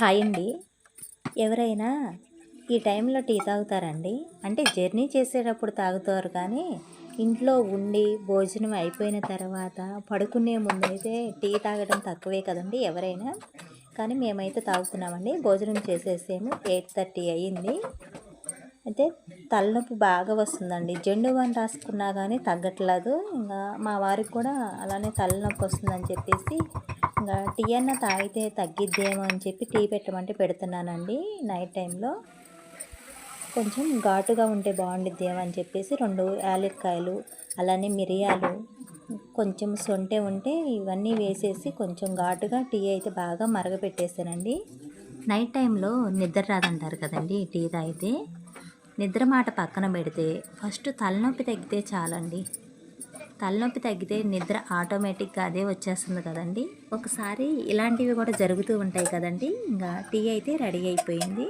Hi అండి. ఎవరైనా ఈ టైంలో టీ తాగుతారండి? అంటే జర్నీ చేసేటప్పుడు తాగుతారు కానీ ఇంట్లో ఉండి భోజనం అయిపోయిన తర్వాత పడుకునే ముందు అయితే టీ తాగడం తక్కువే కదండి ఎవరైనా. కానీ మేమైతే తాగుతున్నామండి. భోజనం చేసేసేము ఎయిట్ థర్టీ అయ్యింది. అయితే తలనొప్పి బాగా వస్తుందండి. జెండు వన్ రాసుకున్నా కానీ తగ్గట్లేదు. ఇంకా మా వారికి కూడా అలానే తలనొప్పి వస్తుందని చెప్పేసి ఇంకా టీ అన్న తాగితే తగ్గిద్దేమో అని చెప్పి టీ పెట్టమంటే పెడుతున్నానండి నైట్ టైంలో. కొంచెం ఘాటుగా ఉంటే బాగుండిద్దేమో అని చెప్పేసి రెండు యాలక్కాయలు అలానే మిరియాలు కొంచెం సొంటె ఉంటే ఇవన్నీ వేసేసి కొంచెం ఘాటుగా టీ అయితే బాగా మరగపెట్టేసానండి నైట్ టైంలో నిద్ర రాదంటారు కదండి టీ తాగితే. నిద్ర మాట పక్కన పెడితే ఫస్ట్ తలనొప్పి తగ్గితే చాలండి. తలనొప్పి తగ్గితే నిద్ర ఆటోమేటిక్గా అదే వచ్చేస్తుంది కదండి. ఒకసారి ఇలాంటివి కూడా జరుగుతూ ఉంటాయి కదండి. ఇంకా టీ అయితే రెడీ అయిపోయింది.